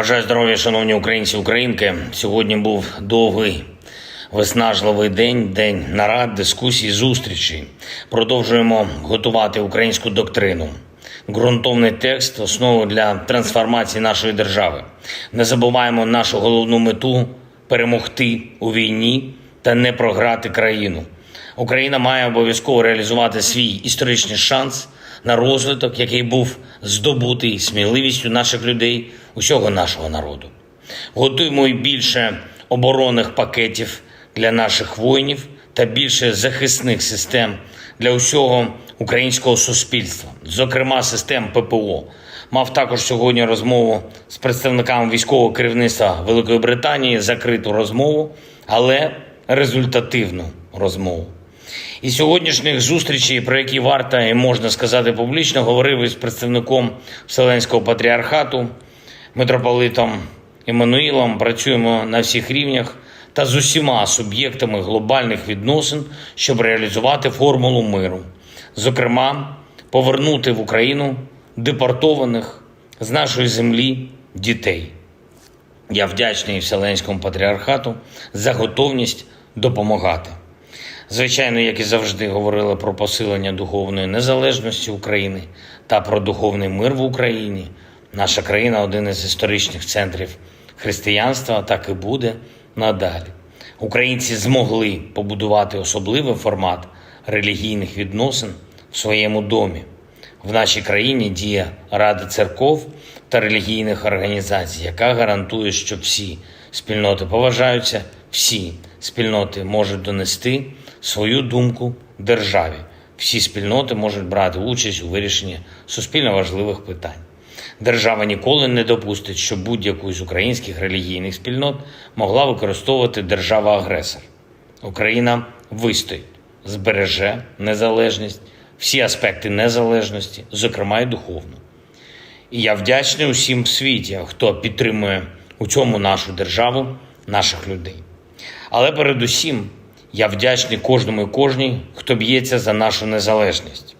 Бажаю здоров'я, шановні українці українки. Сьогодні був довгий, виснажливий день, день нарад, дискусій, зустрічей. Продовжуємо готувати українську доктрину. Ґрунтовний текст основу для трансформації нашої держави. Не забуваємо нашу головну мету перемогти у війні та не програти країну. Україна має обов'язково реалізувати свій історичний шанс на розвиток, який був здобутий сміливістю наших людей, усього нашого народу. Готуємо і більше оборонних пакетів для наших воїнів та більше захисних систем для усього українського суспільства, зокрема систем ППО. Мав також сьогодні розмову з представниками військового керівництва Великої Британії, закриту розмову, але результативну розмову. І сьогоднішніх зустрічей, про які варто і можна сказати публічно, говорив із представником Вселенського патріархату, митрополитом Еммануїлом. Працюємо на всіх рівнях та з усіма суб'єктами глобальних відносин, щоб реалізувати формулу миру, зокрема, повернути в Україну депортованих з нашої землі дітей. Я вдячний Вселенському патріархату за готовність допомагати. Звичайно, як і завжди, говорили про посилення духовної незалежності України та про духовний мир в Україні. Наша країна один із історичних центрів християнства, так і буде надалі. Українці змогли побудувати особливий формат релігійних відносин в своєму домі. В нашій країні діє Рада церков та релігійних організацій, яка гарантує, що всі спільноти поважаються, всі спільноти можуть донести свою думку державі. Всі спільноти можуть брати участь у вирішенні суспільно важливих питань. Держава ніколи не допустить, щоб будь-яку з українських релігійних спільнот могла використовувати держава-агресор. Україна вистоїть, збереже незалежність, всі аспекти незалежності, зокрема й духовну. І я вдячний усім в світі, хто підтримує у цьому нашу державу, наших людей. Але передусім я вдячний кожному і кожній, хто б'ється за нашу незалежність.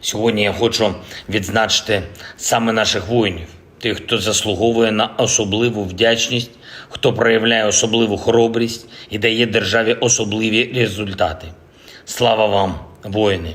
Сьогодні я хочу відзначити саме наших воїнів, тих, хто заслуговує на особливу вдячність, хто проявляє особливу хоробрість і дає державі особливі результати. Слава вам, воїни!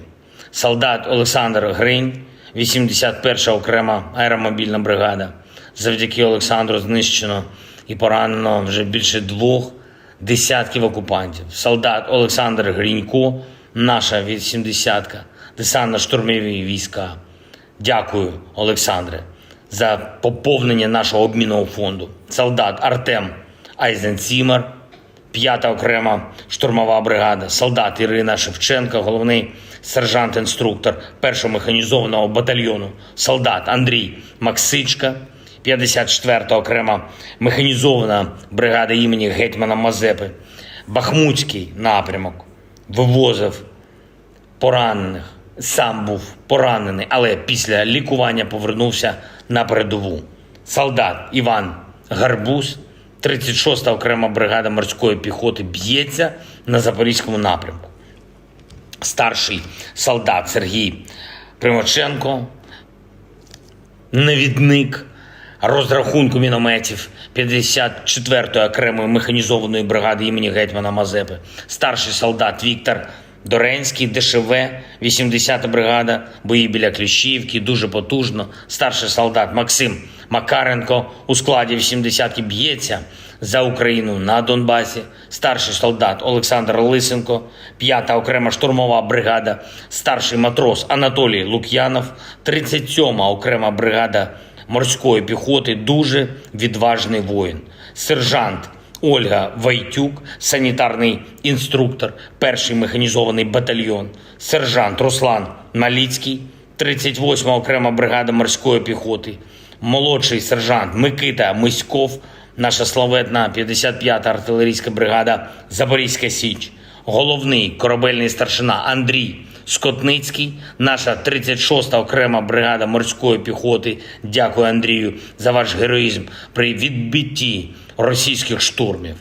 Солдат Олександр Гринь, 81-ша окрема аеромобільна бригада. Завдяки Олександру знищено і поранено вже більше двох десятків окупантів. Солдат Олександр Грінько, наша 80-ка, десантно-штурмові війська. Дякую, Олександре, за поповнення нашого обмінного фонду. Солдат Артем Айзенцімер, п'ята окрема штурмова бригада, солдат Ірина Шевченка, головний сержант-інструктор першого механізованого батальйону, солдат Андрій Максичка, 54-та окрема механізована бригада імені гетьмана Мазепи, Бахмутський напрямок вивозив поранених. Сам був поранений, але після лікування повернувся на передову. Солдат Іван Гарбуз, 36-та окрема бригада морської піхоти, б'ється на запорізькому напрямку. Старший солдат Сергій Примаченко, навідник розрахунку мінометів 54-ї окремої механізованої бригади імені гетьмана Мазепи, старший солдат Віктор Доренський, ДШВ, 80-та бригада, бої біля Кліщівки, дуже потужно. Старший солдат Максим Макаренко у складі 80-ки б'ється за Україну на Донбасі. Старший солдат Олександр Лисенко, 5-та окрема штурмова бригада, старший матрос Анатолій Лук'янов, 37-ма окрема бригада морської піхоти, дуже відважний воїн, сержант. Ольга Вайтюк, санітарний інструктор, перший механізований батальйон, сержант Руслан Маліцький, 38-ма окрема бригада морської піхоти, молодший сержант Микита Миськов, наша славетна 55-та артилерійська бригада Запорізька Січ, головний корабельний старшина Андрій Скотницький, наша 36-та окрема бригада морської піхоти. Дякую, Андрію, за ваш героїзм при відбитті російських штурмів.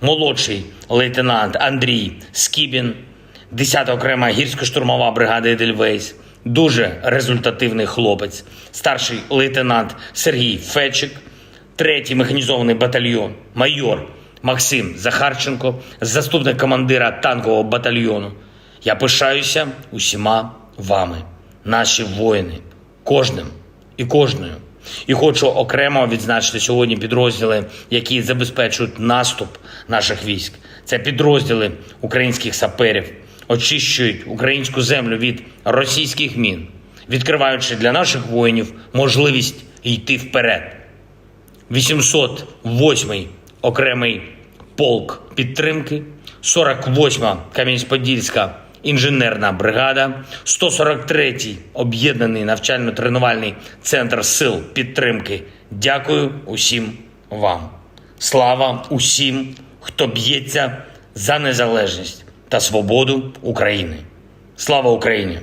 Молодший лейтенант Андрій Скібін, 10-та окрема гірсько-штурмова бригада Едельвейс, дуже результативний хлопець, старший лейтенант Сергій Фечик, третій механізований батальйон, майор Максим Захарченко, заступник командира танкового батальйону. Я пишаюся усіма вами, наші воїни, кожним і кожною. І хочу окремо відзначити сьогодні підрозділи, які забезпечують наступ наших військ. Це підрозділи українських саперів, очищують українську землю від російських мін, відкриваючи для наших воїнів можливість йти вперед. 808-й окремий полк підтримки, 48-ма Кам'янець-Подільська інженерна бригада, 143-й об'єднаний навчально-тренувальний центр сил підтримки. Дякую усім вам. Слава усім, хто б'ється за незалежність та свободу України. Слава Україні!